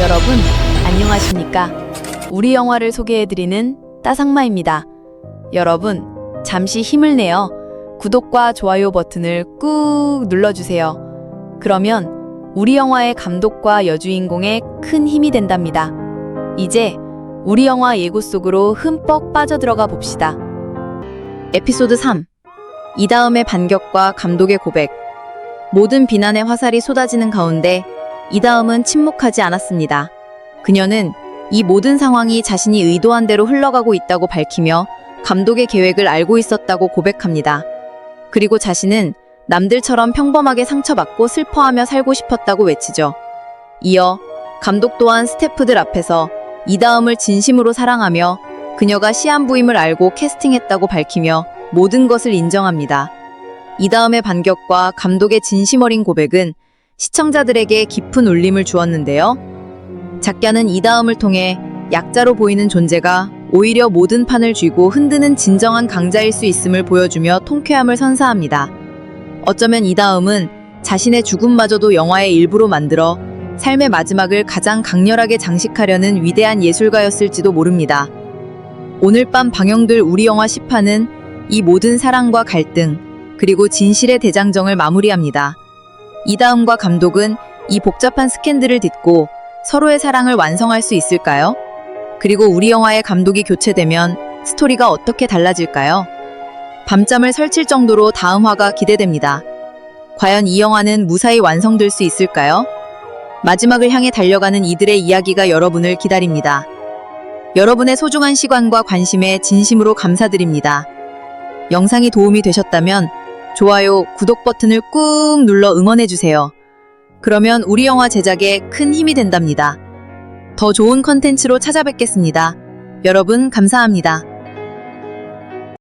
여러분, 안녕하십니까? 우리 영화를 소개해드리는 따상마입니다. 여러분, 잠시 힘을 내어 구독과 좋아요 버튼을 꾹 눌러주세요. 그러면 우리 영화의 감독과 여주인공에 큰 힘이 된답니다. 이제 우리 영화 예고 속으로 흠뻑 빠져들어가 봅시다. 에피소드 3. 이 다음의 반격과 감독의 고백. 모든 비난의 화살이 쏟아지는 가운데 이 다음은 침묵하지 않았습니다. 그녀는 이 모든 상황이 자신이 의도한 대로 흘러가고 있다고 밝히며 감독의 계획을 알고 있었다고 고백합니다. 그리고 자신은 남들처럼 평범하게 상처받고 슬퍼하며 살고 싶었다고 외치죠. 이어 감독 또한 스태프들 앞에서 이 다음을 진심으로 사랑하며 그녀가 시한부임을 알고 캐스팅했다고 밝히며 모든 것을 인정합니다. 이 다음의 반격과 감독의 진심 어린 고백은 시청자들에게 깊은 울림을 주었는데요. 작가는 이 다음을 통해 약자로 보이는 존재가 오히려 모든 판을 쥐고 흔드는 진정한 강자일 수 있음을 보여주며 통쾌함을 선사합니다. 어쩌면 이 다음은 자신의 죽음마저도 영화의 일부로 만들어 삶의 마지막을 가장 강렬하게 장식하려는 위대한 예술가였을지도 모릅니다. 오늘 밤 방영될 우리 영화 10화는 이 모든 사랑과 갈등, 그리고 진실의 대장정을 마무리합니다. 이다음과 감독은 이 복잡한 스캔들을 딛고 서로의 사랑을 완성할 수 있을까요? 그리고 우리 영화의 감독이 교체되면 스토리가 어떻게 달라질까요? 밤잠을 설칠 정도로 다음 화가 기대됩니다. 과연 이 영화는 무사히 완성될 수 있을까요? 마지막을 향해 달려가는 이들의 이야기가 여러분을 기다립니다. 여러분의 소중한 시간과 관심에 진심으로 감사드립니다. 영상이 도움이 되셨다면 좋아요, 구독 버튼을 꾹 눌러 응원해주세요. 그러면 우리 영화 제작에 큰 힘이 된답니다. 더 좋은 컨텐츠로 찾아뵙겠습니다. 여러분, 감사합니다.